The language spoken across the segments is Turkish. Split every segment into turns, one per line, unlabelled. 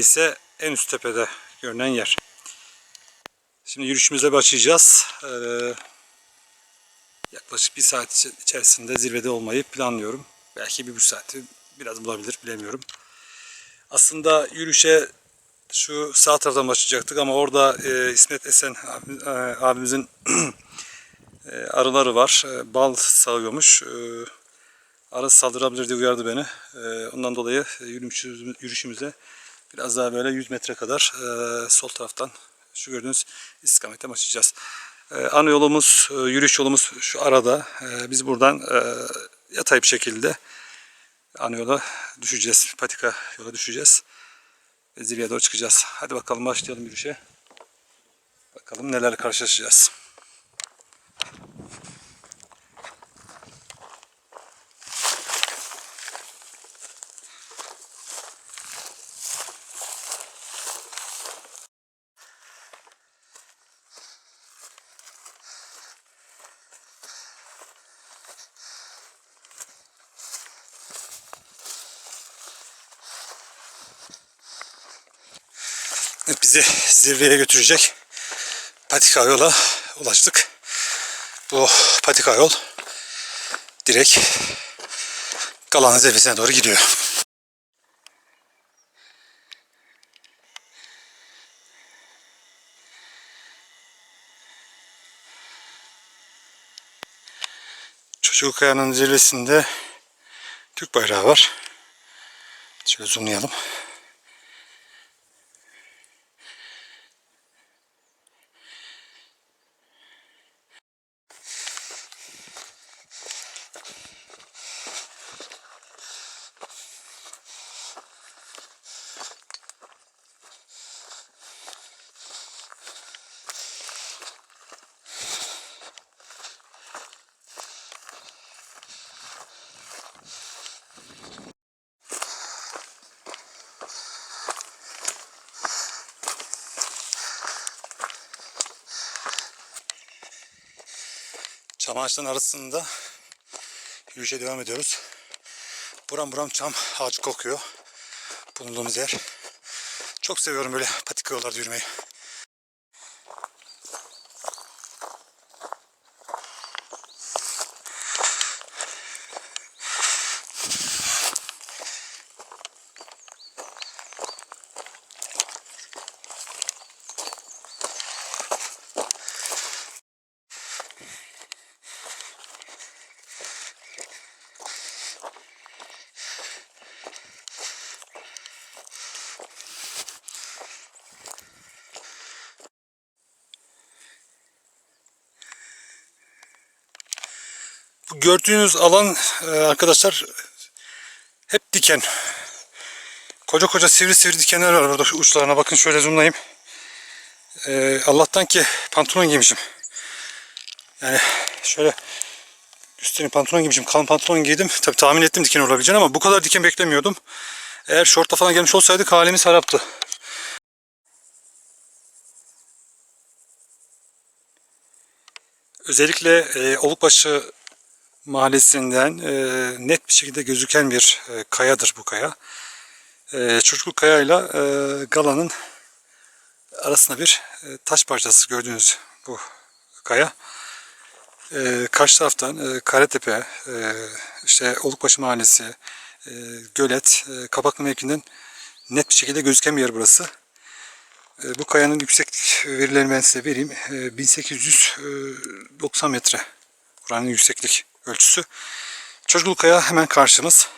İse en üst tepede görünen yer. Şimdi yürüyüşümüze başlayacağız. Ee, yaklaşık bir saat içerisinde zirvede olmayı planlıyorum. Belki bir buçuk saati biraz bulabilir bilemiyorum. Aslında yürüyüşe şu sağ taraftan başlayacaktık ama orada e, İsmet Esen abi- e, abimizin e, arıları var. E, bal sağıyormuş. E, arı saldırabilir diye uyardı beni. E, ondan dolayı yürüyüşümüz- yürüyüşümüze biraz daha böyle 100 metre kadar e, sol taraftan şu gördüğünüz istikametten başlayacağız. E, ana yolumuz, e, yürüyüş yolumuz şu arada. E, biz buradan e, yatay bir şekilde ana yola düşeceğiz. Patika yola düşeceğiz. Ve zirveye doğru çıkacağız. Hadi bakalım başlayalım yürüyüşe. Bakalım nelerle karşılaşacağız. Bizi zirveye götürecek patika yola ulaştık. Bu patika yol direkt Galan zirvesine doğru gidiyor. Çocuk Kaya'nın zirvesinde Türk bayrağı var. Şöyle zoomlayalım. Çam ağaçların arasında yürüyüşe devam ediyoruz. Buram buram çam ağacı kokuyor. Bulunduğumuz yer. Çok seviyorum böyle patika yollarda yürümeyi. Gördüğünüz alan e, arkadaşlar hep diken. Koca koca sivri sivri dikenler var burada uçlarına. Bakın şöyle zoomlayayım. E, Allah'tan ki pantolon giymişim. Yani şöyle üstüne pantolon giymişim. Kalın pantolon giydim. Tabi tahmin ettim diken olabileceğini ama bu kadar diken beklemiyordum. Eğer şortla falan gelmiş olsaydık halimiz haraptı. Özellikle e, Olukbaşı mahallesinden e, net bir şekilde gözüken bir e, kayadır bu kaya. E, Çocuklu Kaya ile e, Gala'nın arasında bir e, taş parçası gördüğünüz bu kaya. E, karşı taraftan e, Karetepe, e, işte Olukbaşı Mahallesi, e, Gölet, e, Kapaklı mevkinden net bir şekilde gözüken bir yer burası. E, bu kayanın yükseklik verilerini ben size vereyim. E, 1890 metre buranın yükseklik ölçüsü. Çocukluk Kaya hemen karşımız.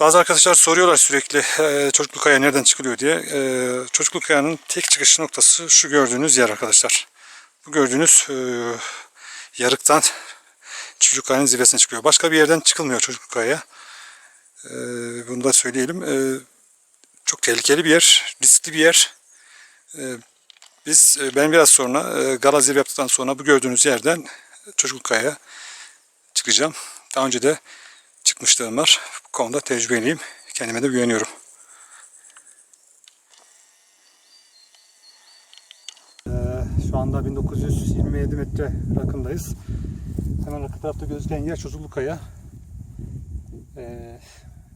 Bazı arkadaşlar soruyorlar sürekli e, Çocukluk Kaya nereden çıkılıyor diye. E, Çocukluk Kaya'nın tek çıkış noktası şu gördüğünüz yer arkadaşlar. Bu gördüğünüz e, yarıktan Çocukluk Kaya'nın zirvesine çıkıyor. Başka bir yerden çıkılmıyor Çocukluk Kaya'ya. E, bunu da söyleyelim. Çok tehlikeli bir yer, riskli bir yer. Biz e, ben biraz sonra e, gala zirve yaptıktan sonra bu gördüğünüz yerden Çocukluk Kaya'ya çıkacağım. Daha önce de çıkmışlığım var. Bu konuda tecrübeliyim. Kendime de güveniyorum. Ee, şu anda 1927 metre rakımdayız. Hemen arka tarafta gözüken yer Çocukluk Kaya. Ee,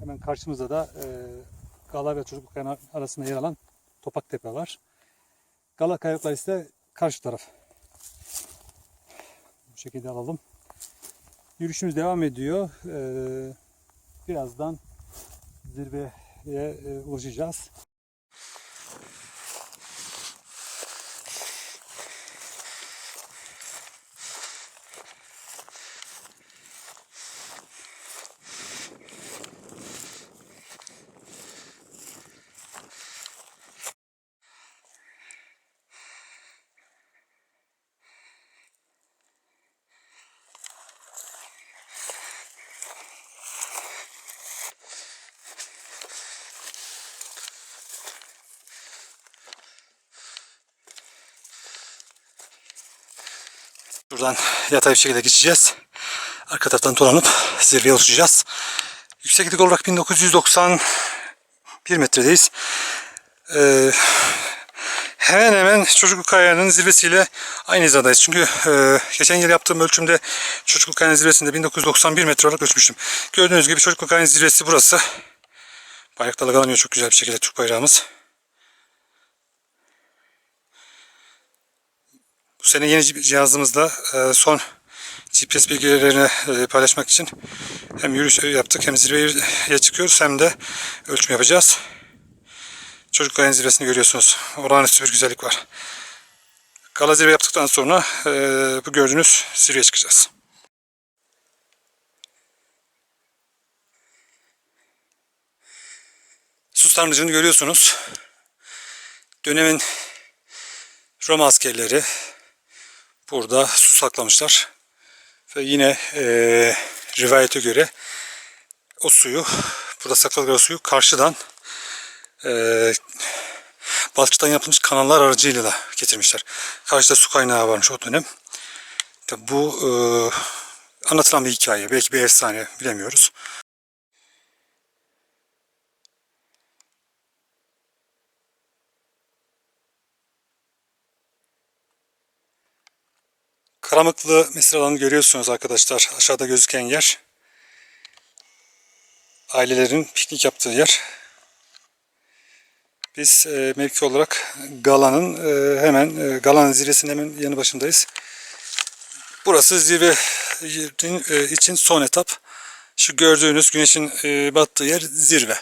hemen karşımızda da e, Gala ve Çocukluk Kaya arasında yer alan Topak Tepe var. Gala Kayalıklar ise karşı taraf. Bu şekilde alalım. Yürüyüşümüz devam ediyor. Ee, birazdan zirveye e, ulaşacağız. Buradan yatay bir şekilde geçeceğiz. Arka taraftan dolanıp zirveye ulaşacağız. Yükseklik olarak 1991 metredeyiz. Ee, hemen hemen Çocukluk Kaya'nın zirvesiyle aynı hizadayız. Çünkü e, geçen yıl yaptığım ölçümde Çocukluk Kaya'nın zirvesinde 1991 metre olarak ölçmüştüm. Gördüğünüz gibi Çocukluk Kaya'nın zirvesi burası. Bayrak dalgalanıyor çok güzel bir şekilde Türk bayrağımız. Bu sene yeni cihazımızda e, son GPS bilgilerini e, paylaşmak için hem yürüyüş yaptık hem zirveye çıkıyoruz hem de ölçüm yapacağız. Çocuk Kaya'nın zirvesini görüyorsunuz. Olağanüstü bir güzellik var. Gala zirve yaptıktan sonra e, bu gördüğünüz zirveye çıkacağız. Sus görüyorsunuz. Dönemin Roma askerleri burada su saklamışlar. Ve yine e, rivayete göre o suyu, burada sakladıkları suyu karşıdan e, balçıktan yapılmış kanallar aracıyla da getirmişler. Karşıda su kaynağı varmış o dönem. Tabi bu e, anlatılan bir hikaye. Belki bir efsane bilemiyoruz. Karamıklı mesir alanı görüyorsunuz arkadaşlar. Aşağıda gözüken yer. Ailelerin piknik yaptığı yer. Biz e, mevki olarak Gala'nın e, hemen e, Gala'nın zirvesinin hemen yanı başındayız. Burası zirve e, için son etap. Şu gördüğünüz güneşin e, battığı yer zirve.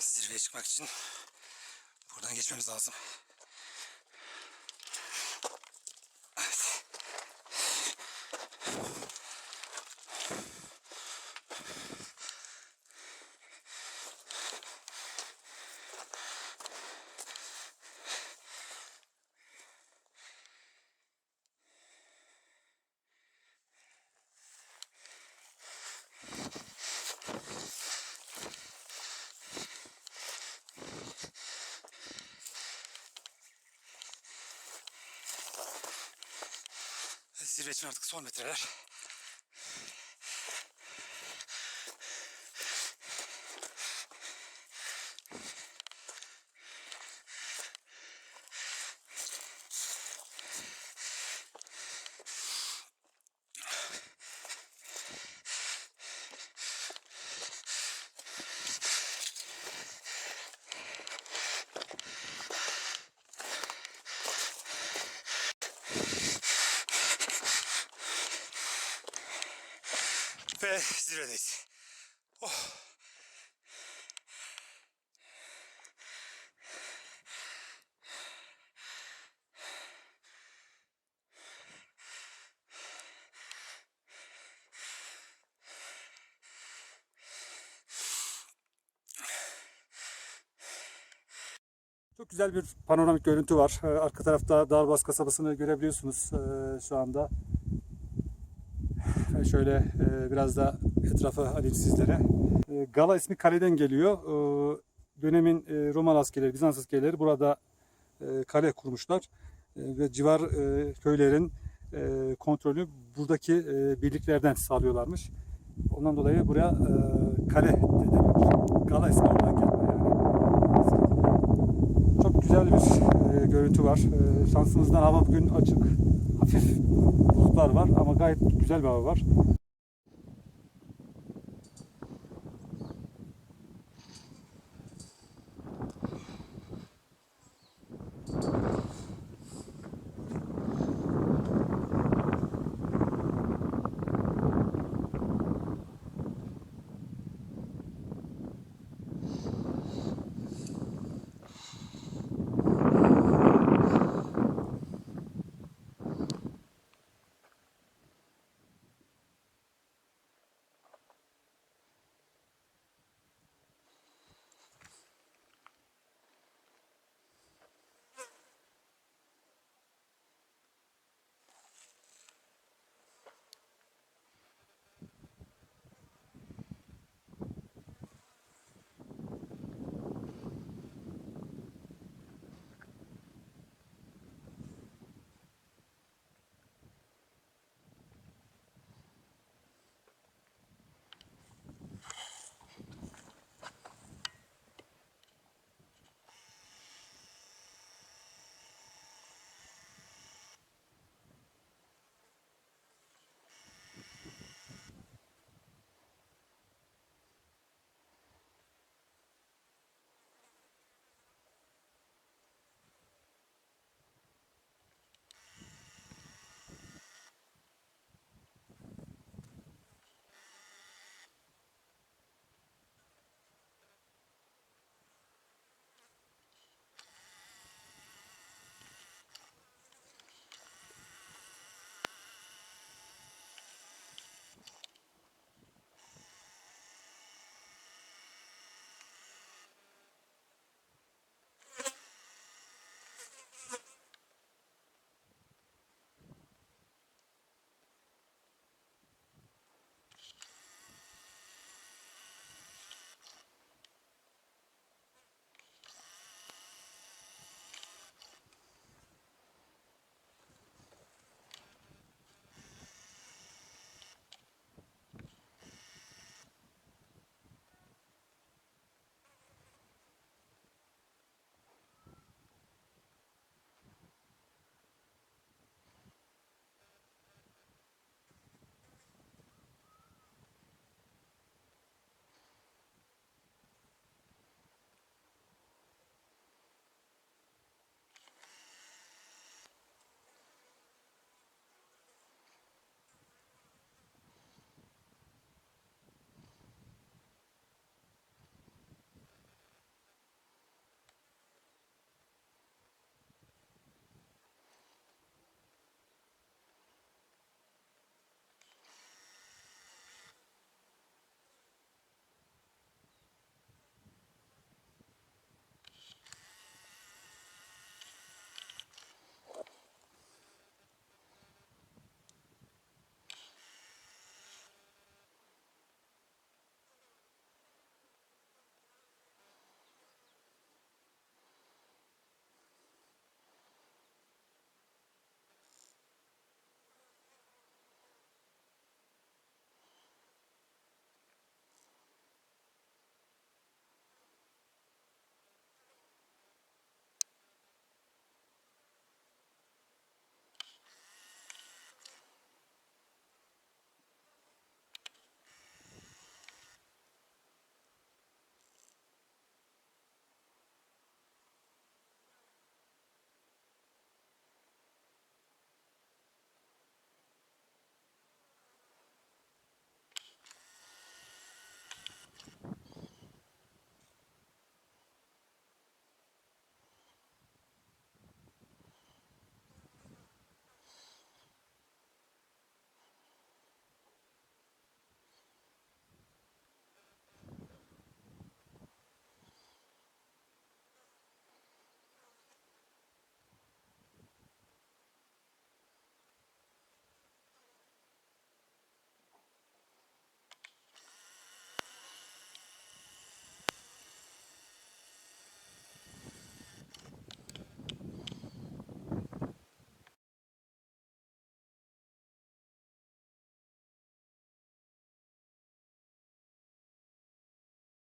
Zirveye çıkmak için buradan geçmemiz lazım. İçin artık son metreler. Ve zirvedeyiz. Oh. Çok güzel bir panoramik görüntü var. Ee, Arka tarafta Darbaz kasabasını görebiliyorsunuz ee, şu anda. Şöyle e, biraz da etrafı alayım sizlere. E, Gala ismi kaleden geliyor. E, dönemin e, Roman askerleri, Bizans askerleri burada e, kale kurmuşlar. Ve civar e, köylerin e, kontrolü buradaki birliklerden sağlıyorlarmış. Ondan dolayı buraya kale de deniyor. Gala ismi oradan gelme. Çok güzel bir görüntü var. E, şansımızdan hava bugün açık. Hafif bulutlar var ama gayet güzel bir hava var.